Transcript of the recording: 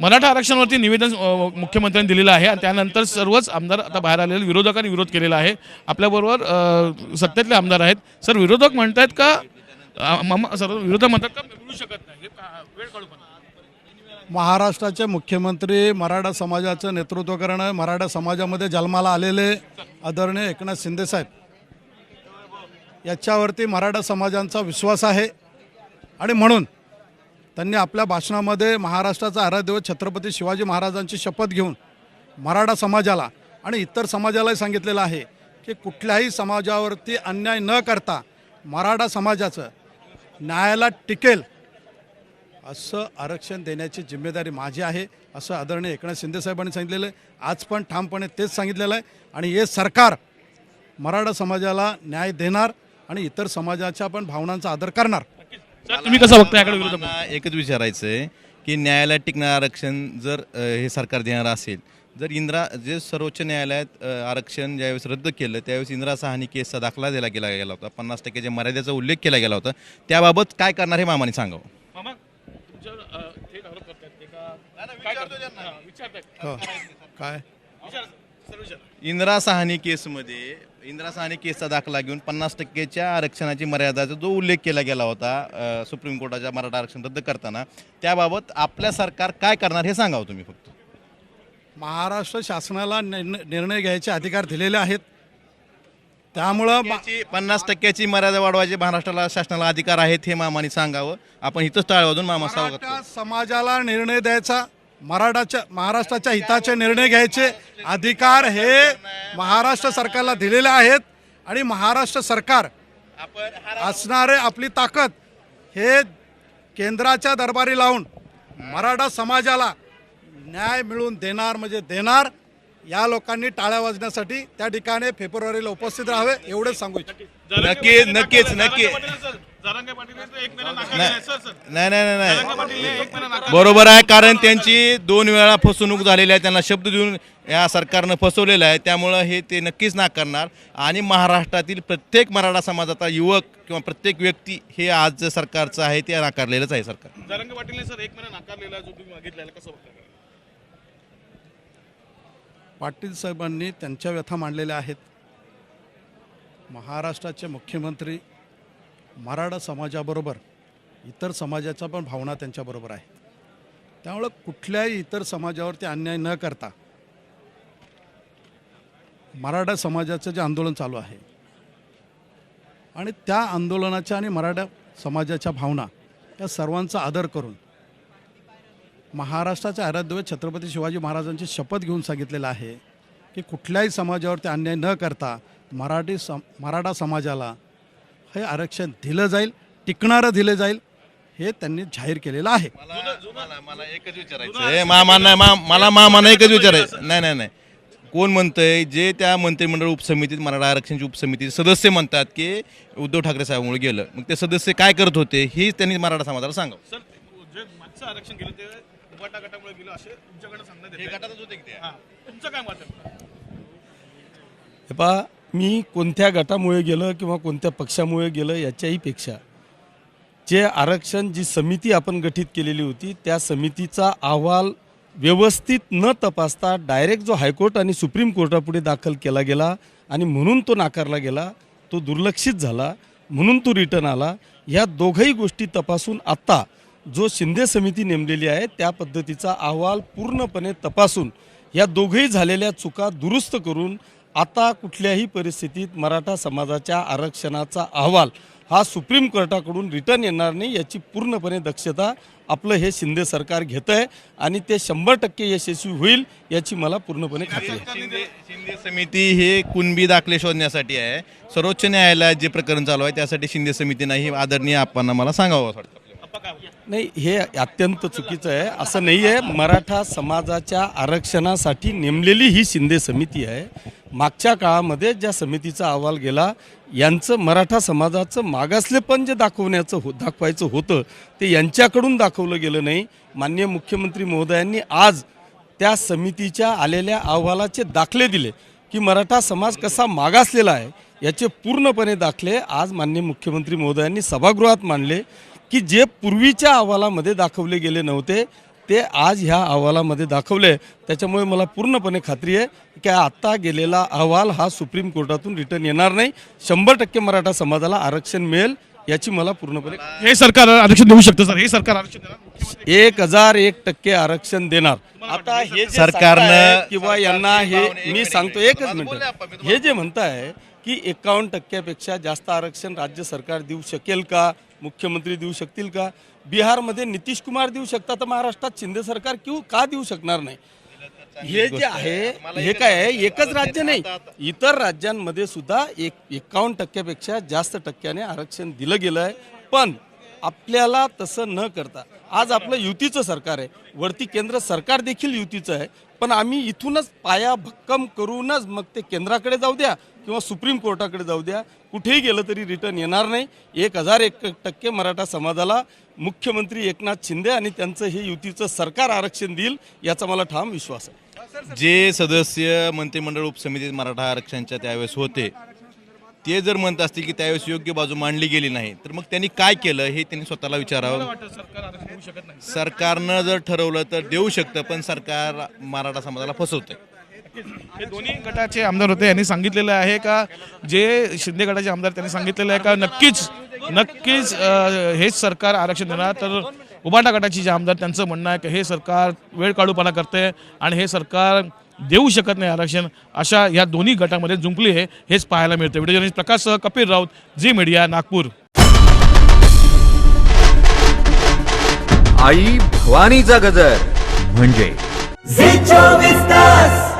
मराठा आरक्षणावरती निवेदन मुख्यमंत्र्यांनी दिलेलं आहे. आणि त्यानंतर सर्वच आमदार आता बाहेर आलेले विरोधकांनी विरोध केलेला आहे. आपल्याबरोबर सत्तेतले आमदार आहेत. सर विरोधक म्हणतात का सर विरोधक म्हणतात का मिळू शकत नाही? वेळ महाराष्ट्राचे मुख्यमंत्री मराठा समाजाचं नेतृत्व करणं मराठा समाजामध्ये जन्माला आलेले आदरणीय एकनाथ शिंदेसाहेब याच्यावरती मराठा समाजांचा विश्वास आहे. आणि म्हणून त्यांनी आपल्या भाषणामध्ये महाराष्ट्राचा आराध्यदैवत छत्रपती शिवाजी महाराजांची शपथ घेऊन मराठा समाजाला आणि इतर समाजालाही सांगितलेलं आहे की कुठल्याही समाजावरती अन्याय न करता मराठा समाजाचं न्यायाला टिकेल असं आरक्षण देण्याची जिम्मेदारी माझी आहे असं आदरणीय एकनाथ शिंदेसाहेबांनी सांगितलेलं आहे. आज पण ठामपणे तेच सांगितलेलं आहे आणि हे सरकार मराठा समाजाला न्याय देणार आणि इतर समाजाच्या पण भावनांचा आदर करणार. सर तुम्ही कसं बघता याकडे विरोधक मला एकच विचारायचं आहे की न्यायालयात टिकणारं आरक्षण जर अ, हे सरकार देणार असेल जर इंदिरा जे सर्वोच्च न्यायालयात अ, आरक्षण ज्यावेळेस रद्द केलं त्यावेळेस इंदिरा सहानी केसचा दाखला दिला गेला गेला होता. पन्नास टक्क्याच्या मर्यादेचा उल्लेख केला गेला होता त्याबाबत काय करणार हे मामाने सांगावं. मामा तुमच्यावर अ, थेट आरोप करतायत ते का? काय करतायत? हा, विचारतायत. हो. काय? विचारा सर विचारा. इंदिरा सहानी केसमध्ये इंदिरा सहानी केसचा दाखला घेऊन पन्नास टक्केच्या आरक्षणाची मर्यादाचा जो उल्लेख केला गेला होता सुप्रीम कोर्टाच्या मराठा आरक्षण रद्द करताना त्याबाबत आपल्या सरकार काय करणार हे सांगावं तुम्ही फक्त. महाराष्ट्र शासनाला निर्णय घ्यायचे अधिकार दिलेले आहेत. त्यामुळं पन्नास टक्क्याची मर्यादा वाढवायची महाराष्ट्राला शासनाला अधिकार आहेत हे मामाने सांगावं. आपण इथंच टाळ वाजून मामा. समाजाला निर्णय द्यायचा. मराठाच्या महाराष्ट्राच्या हिताचे निर्णय घ्यायचे. अधिकार हे महाराष्ट्र सरकारला दिलेले आहेत आणि महाराष्ट्र सरकार असणारे आपली ताकद हे केंद्राच्या दरबारी लावून मराठा समाजाला न्याय मिळवून देणार म्हणजे देणार या लोकांनी टाळ्या वाजण्यासाठी त्या ठिकाणी फेब्रुवारीला उपस्थित राहावे एवढंच सांगू इच्छितो. नक्कीच नक्कीच नक्की. जरांगे पाटील एक महिना नाकारलेला आहे. Sir sir. नाही नाही नाही बरोबर आहे कारण त्यांची दोन वेळा फसवणूक झालेली आहे त्यांना शब्द देऊन या सरकारनं फसवलेलं आहे त्यामुळं हे ते नक्कीच नाकारणार आणि महाराष्ट्रातील प्रत्येक मराठा समाजाचा युवक किंवा प्रत्येक व्यक्ती हे आज जे सरकारचं आहे ते नाकारलेलंच आहे सरकार. जरांगे पाटील सर एक महिना नाकारलेला आहे, जो तुम्ही मागितलेला कसं पाटील साहेबांनी त्यांच्या व्यथा मांडलेल्या आहेत. महाराष्ट्राचे मुख्यमंत्री मराठा समाजाबरोबर इतर समाजाच्या पण भावना त्यांच्याबरोबर आहेत त्यामुळं कुठल्याही इतर समाजावरती अन्याय न करता मराठा समाजाचं जे आंदोलन चालू आहे आणि त्या आंदोलनाच्या आणि मराठा समाजाच्या भावना या सर्वांचा आदर करून महाराष्ट्राच्या आराध्यदैवत छत्रपती शिवाजी महाराजांची शपथ घेऊन सांगितलेलं आहे की कुठल्याही समाजावरती अन्याय न करता मराठी सम मराठा समाजाला हे आरक्षण दिलं जाईल टिकणारं दिलं जाईल हे त्यांनी जाहीर केलेलं आहे. मला मला एकच विचारायचं आहे. मामा नाही मा- मला मामानं एकच विचारायचं नाही नाही नाही. कोण म्हणतंय? जे त्या मंत्रिमंडळ उपसमितीत मराठा आरक्षणची उपसमिती सदस्य म्हणतात की उद्धव ठाकरे साहेबांमुळे गेलं. मग ते सदस्य काय करत होते? हे त्यांनी मराठा समाजाला सांगावं. सर जे मागचं आरक्षण गेलं ते उभाटा गटामुळे गेलं असे तुमच्याकडे सांगण्यात. गटातच होते की ते? हा. तुमचं काय मत आहे? हे पहा मी कोणत्या गटामुळे गेलं किंवा कोणत्या पक्षामुळे गेलं याच्याही पेक्षा जे आरक्षण जी समिती आपण गठीत केलेली होती त्या समितीचा अहवाल व्यवस्थित न तपासता डायरेक्ट जो हायकोर्ट आणि सुप्रीम कोर्टापुढे दाखल केला गेला आणि म्हणून तो नाकारला गेला तो दुर्लक्षित झाला म्हणून तो रिटर्न आला ह्या दोघही गोष्टी तपासून आत्ता जो शिंदे समिती नेमलेली आहे त्या पद्धतीचा अहवाल पूर्णपणे तपासून या दोघही झालेल्या चुका दुरुस्त करून आता कुठल्याही परिस्थितीत मराठा समाजाच्या आरक्षणाचा अहवाल हा सुप्रीम कोर्टाकडून रिटर्न येणार नाही याची पूर्णपणे दक्षता आपलं हे शिंदे सरकार घेतं आहे आणि ते शंभर टक्के यशस्वी होईल याची मला पूर्णपणे खात्री आहे. शिंदे शिंदे समिती हे कुणबी दाखले शोधण्यासाठी आहे. सर्वोच्च न्यायालयात जे प्रकरण चालू आहे त्यासाठी शिंदे समितीनं ही आदरणीय आपण मला सांगावं वाटतं. नाही हे अत्यंत चुकीचं आहे. असं नाही आहे मराठा समाजाच्या आरक्षणासाठी नेमलेली ही शिंदे समिती आहे. मागच्या काळामध्ये ज्या समितीचा अहवाल गेला यांचं मराठा समाजाचं मागासलेपण जे दाखवण्याचं हो दाखवायचं होतं ते यांच्याकडून दाखवलं गेलं नाही. माननीय मुख्यमंत्री महोदयांनी आज त्या समितीच्या आलेल्या अहवालाचे दाखले दिले की मराठा समाज कसा मागासलेला आहे याचे पूर्णपणे दाखले आज माननीय मुख्यमंत्री महोदयांनी सभागृहात मांडले की जे पूर्वीच्या अहवालामध्ये दाखवले गेले नव्हते ते आज ह्या अहवालामध्ये दाखवले. त्याच्यामुळे मला पूर्णपणे खात्री आहे की आत्ता गेलेला अहवाल हा सुप्रीम कोर्टातून रिटर्न येणार नाही. शंभर टक्के मराठा समाजाला आरक्षण मिळेल याची मला पूर्णपणे हे सरकार आरक्षण देऊ शकतं सर. हे सरकार आरक्षण एक हजार एक टक्के आरक्षण देणार. आता हे सरकारनं- किंवा यांना हे मी. सांगतो एकच मिनिट. हे जे म्हणताय की एकावन्न टक्क्यापेक्षा जास्त आरक्षण राज्य सरकार देऊ शकेल का? मुख्यमंत्री देऊ शकतील का? बिहारमध्ये नितीश कुमार देऊ शकतात तर महाराष्ट्रात शिंदे सरकार किंवा का देऊ शकणार नाही? हे जे आहे हे काय आहे? एकच राज्य नाही. इतर राज्यांमध्ये सुद्धा एक एकावन्न टक्क्यापेक्षा जास्त टक्क्याने आरक्षण दिलं गेलं आहे पण आपल्याला तसं न करता. आज आपलं युतीचं सरकार आहे. वरती केंद्र सरकार देखील युतीचं आहे. पण आम्ही इथूनच पाया भक्कम करूनच मग ते केंद्राकडे जाऊ द्या किंवा सुप्रीम कोर्टाकडे जाऊ द्या. कुठेही गेलं तरी रिटर्न येणार नाही. एक हजार एक टक्के मराठा समाजाला मुख्यमंत्री एकनाथ शिंदे आणि त्यांचं हे युतीचं सरकार आरक्षण देईल याचा मला ठाम विश्वास आहे. जे सदस्य मंत्रिमंडळ उपसमितीत मराठा आरक्षणच्या त्यावेळेस होते ते जर म्हणत असतील की त्यावेळेस योग्य बाजू मांडली गेली नाही तर मग त्यांनी काय केलं हे त्यांनी स्वतःला विचारावं. सरकारनं जर ठरवलं तर देऊ शकतं पण सरकार मराठा समाजाला फसवतंय. हे दोन्ही गटाचे आमदार होते यांनी सांगितलेलं आहे का? जे शिंदे गटाचे आमदार त्यांनी सांगितलेलं आहे का? नक्कीच नक्कीच अं, हेच सरकार आरक्षण देणार. तर उबाटा गटाचे जे आमदार त्यांचं म्हणणं आहे की हे सरकार वेळ काढूपणा करते आणि हे सरकार देऊ शकत नाही आरक्षण. अशा या दोन्ही गटामध्ये जुंपली आहे हेच पाहायला मिळतं व्हिडिओ जर्नलिस्ट प्रकाश सह कपिल राऊत झी मीडिया नागपूर. आई भवानीचा गजर. म्हणजे? झी चोवीस तास.